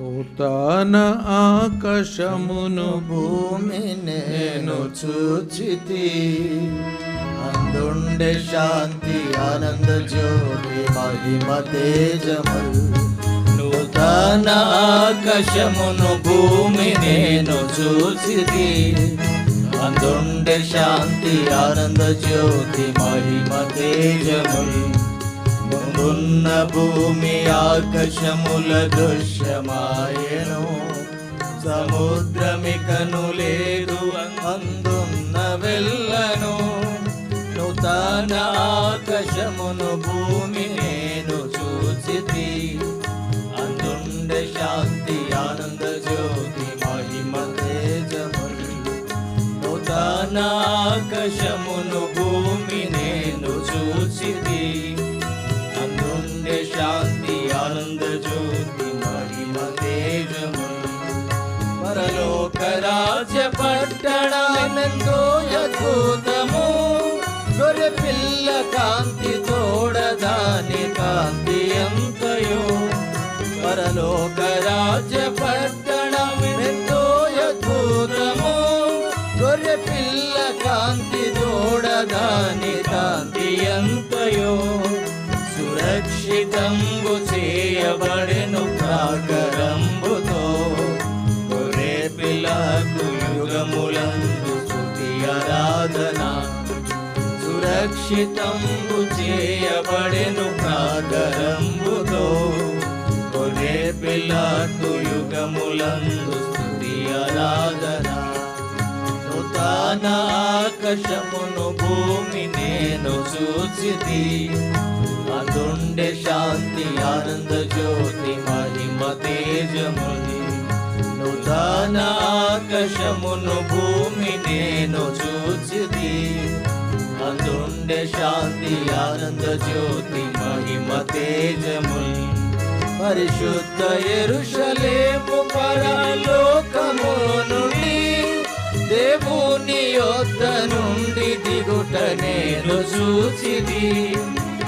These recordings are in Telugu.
నూతన ఆకాశమును భూమి నేను చూచితి. అందుండే శాంతి ఆనంద జ్యోతి మహిమ తేజములు. నూతన ఆకాశమును భూమి నేను చూచితి. అందుండే శాంతి ఆనంద జ్యోతి మహిమ తేజములు. ముందున్న భూమి ఆకాశముల దృశ్యమాయను సముద్రమికను లేదు అందున్న వెళ్ళను నూతన ఆకాశమును భూమి నేను చూచితి అందుండే శాంతి ఆనంద జ్యోతి మహిమ తేజములు నూతన ఆకాశమును శాంతి ఆనంద జ్యోతి మహిమ తేజము పరలోక రాజ్య పట్టణమెంతో అద్భుతము గొర్రె పిల్ల కాంతి తోడదాని కాంతి అంతయో పరలోక రాజ పట్టణమెంతో అద్భుతము గొర్రె పిల్ల కాంతి తోడదాని కాంతి అంతయో రక్షితంబు చేయబడెను ప్రాకరంబుతో. ఒరే పిల్లకు యుగములందు స్థుతి ఆరాధన. సురక్షితంబు చేయబడెను ప్రాకరంబుతో. ఒరే పిల్లకు యుగములందు స్థుతి ఆరాధన. నూతన ఆకాశమును భూమి నేను చూచితి. అందుండే శాంతి ఆనంద జ్యోతి మహిమ తేజముని. నూతన ఆకాశమును భూమి నేను చూచితి. అందుండే శాంతి ఆనంద జ్యోతి మహిమ తేజముని. పరిశుద్ధ ఎరుషలేము పరలోకమును దేవుని యొద్ద నుండి దిగుట నేను చూచిది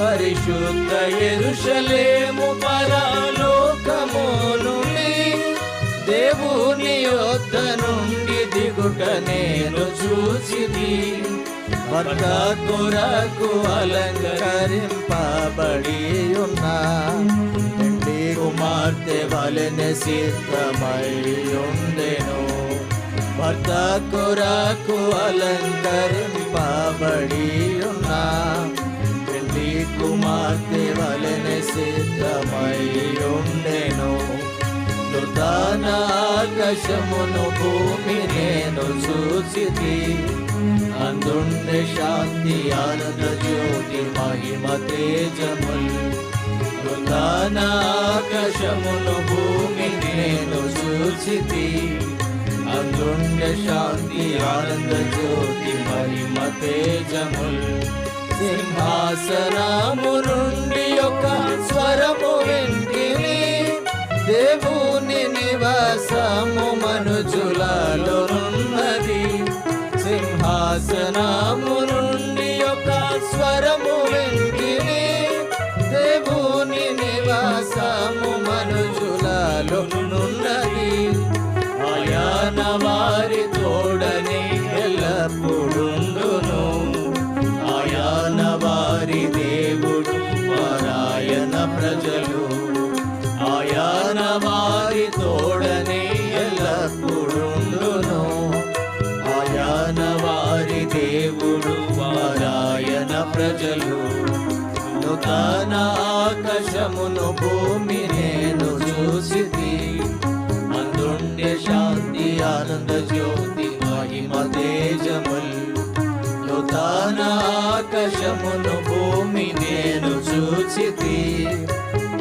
పరిశుద్ధ ఎరుషలేము పరలోకము దేవుని యొద్ద నుండి దిగుట నేను చూచిది భర్త కొరకు అలంకరింపబడి ఉన్నా కుమార్తె వలెన సిద్ధమై ఉండే భర్త కొరకు అలంకరింపబడి ఉన్నా పెళ్ళి కుమార్తె వలెన సిద్ధమై ఉండెను నూతన ఆకాశమును భూమి నేను చూసి అందుండే శాంతి ఆనంద జ్యోతి మహిమ తేజములు. నూతన ఆకాశమును భూమి నేను చూసి అందుండే శాంతి ఆనంద జ్యోతి మహిమ తేజముల్. సింహాసనము నుండి ఒక స్వరము వింటిని దేవుని నివాసము మనుజులలో ఉన్నది సింహాసనము నుండి ఒక స్వరము వింటిని దేవుని నివాసము మనుజులలో ఉన్నది దేవుడు వారాయన ప్రజలు. నూతన ఆకాశమును భూమి నేను చూసి అందుండే శాంతి ఆనంద జ్యోతి మహిమ తేజముల్. నూతన ఆకాశమును భూమి నేను చూసి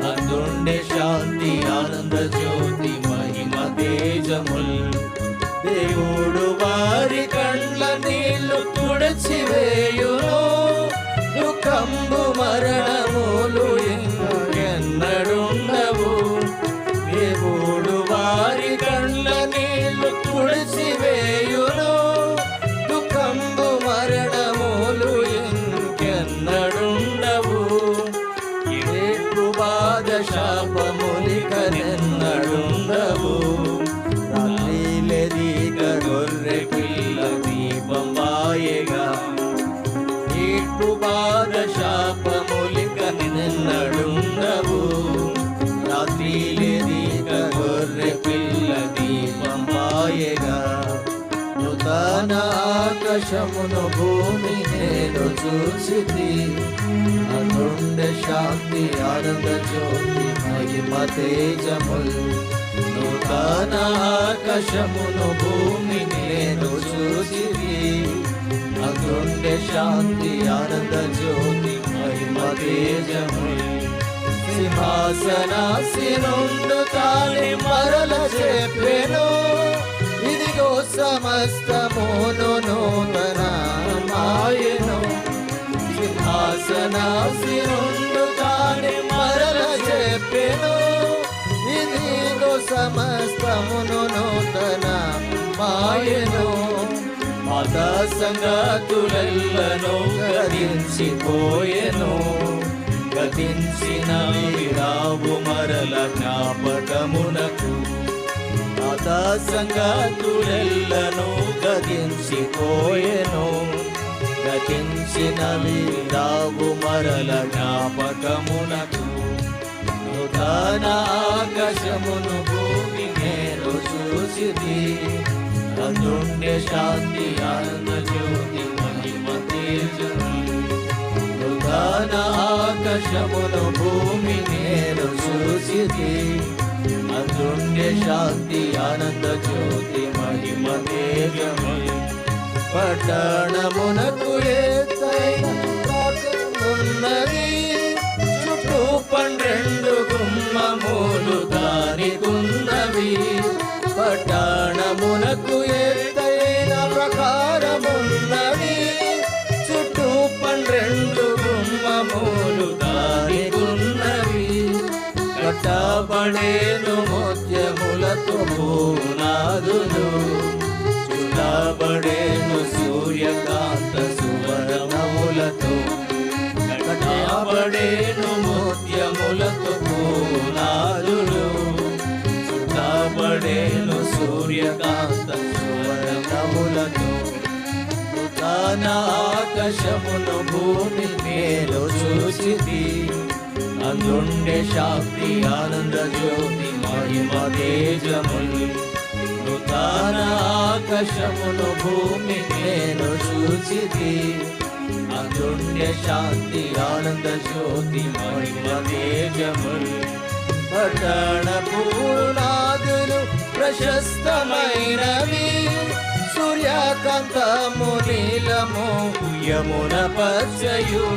అందుండే శాంతి ఆనంద జ్యోతి మహిమ తేజముల్. దేవుడు వారి కండ్ల నీళ్ళ తుడచివేయును దుఃఖంబు మరణం గిట్టుబార శాపములిక నిన్నడుండవు. రాత్రిలేదిక గొర్రె పిల్ల దీపమాయగా నూతన ఆకాశమును భూమి నేను చూసి అతుండ శాంతి ఆనంద జ్యోతి మహిమ తేజముల్. నూతన ఆకాశమును భూమి నేను చూసి అందుండే శాంతి ఆనంద జ్యోతి మహిమ తేజముల్ సింహాసనాసినుండు తాని మరల చెప్పెను ఇదిగో సమస్తమును నూతన మాయను సింహాసనాసినుండు తాని మరల చెప్పెను ఇదిగో సమస్తమును నూతన మాయను మత సంగతులెల్లను గతించిపోయెను. గతించిన విరావు మరల జ్ఞాపకమునకు. మత సంగతులెల్లను గతించిపోయెను. గతించిన విరావు మరల జ్ఞాపకమునకు. నూతన ఆకాశమును భూమి నేను చూసిది అందుండే శాంతి ఆనంద జ్యోతి మహిమ తేజము నూతన ఆకాశమును భూమి నేను చూసిది అందుండే శాంతి ఆనంద జ్యోతి మహిమ తేజము. కట్టబడేను ముత్యములతో పూనాదులు చూడబడేను సూర్యకాంత సువర్ణములతో కట్టబడేను ముత్యములతో పూనాదులు చూడబడేను సూర్యకాంత సువర్ణములతో ఆకాశమును భూమి మేలు చూసిది అందుండే శాక్తి ఆనంద జ్యోతి మహిమ తేజములు నూతన ఆకాశమును భూమి నేను చూచితి. అందుండే శాంతి ఆనంద జ్యోతి మహిమ తేజములు పట్టణ పూర్ణాదులు ప్రశస్తమైనవి. సూర్యకాంతము నీలము యమున పచ్చయు.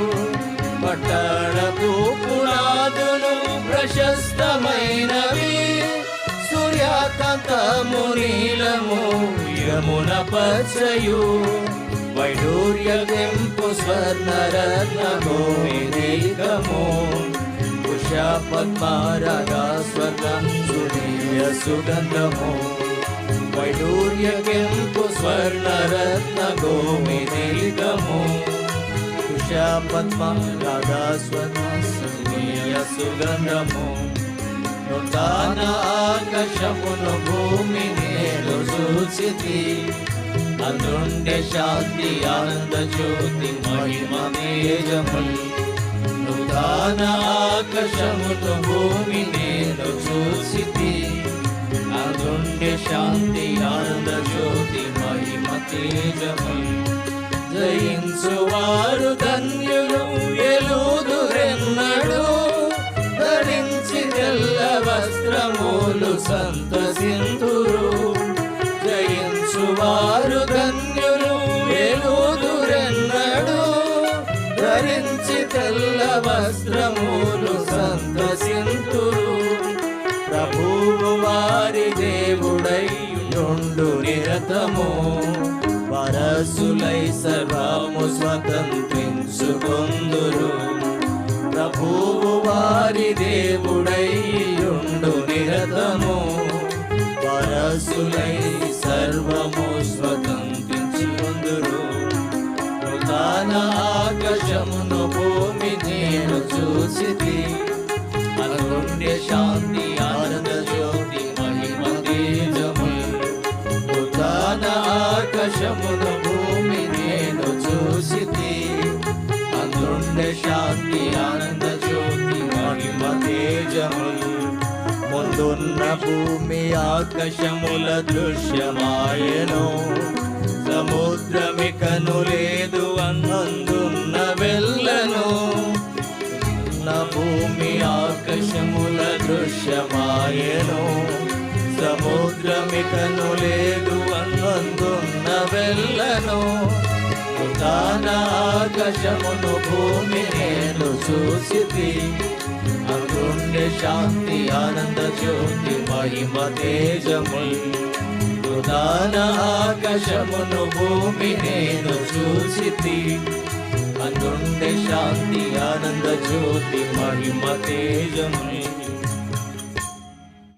పట్టణపు పునాదులు ప్రశస్తమైనవి. సూర్యకాంతము నీలము యమున పచ్చయు. వైడూర్య కెంపు స్వర్ణరత్న గోవిదీకము ఉష పద్మారాగా స్వర్గం సునీయ సుగంధము. వైడూర్య కెంపు స్వర్ణరత్న గోమిదీకము ఉష పద్మారాగా స్వర్గం సునీయ సుగంధము నూతన ఆకాశమును భూమి నేను సూచితి. అందుండే శాంతి ఆనంద జ్యోతి మహిమ తేజములు నూతన ఆకాశమును భూమి నేను సూచితి. అందుండే శాంతి ఆనంద జ్యోతి మహిమ తేజములు జయించువారు ధన్యులు ఎలుదురెన్నడు. ధరించి తెల్ల వస్త్రములు సంతసింతురు. జయించు వారు ధన్యులు ఎలుదురెన్నడు. ధరించి తెల్ల వస్త్రములు సంతసింతురు. ప్రభువు వారి దేవుడై నుండు నిరతము. వరసులై సర్వము స్వతంత్రించుకొందురు. ప్రభువు వారి దేవుడై ఉండు నిరతము. వరసులై సర్వము స్వతంత్రించుకొందురు. నూతన ఆకాశమును భూమి నేను చూసి అనుండే శాంతి తేజములు ముందున్న భూమి ఆకాశముల దృశ్యమాయను. సముద్రమికను లేదు అన్నందున్న వెళ్ళను భూమి ఆకాశముల దృశ్యమాయను. సముద్రమికను లేదు అన్నందున్న వెళ్ళను ఆకాశమును భూమి నేను చూసి శాంతి ఆనంద జ్యోతి మహిమ తేజముల్ ప్రధాన ఆకాశమును భూమి నేను చూసి అందుండే శాంతి ఆనంద జ్యోతి మహిమ తేజముల్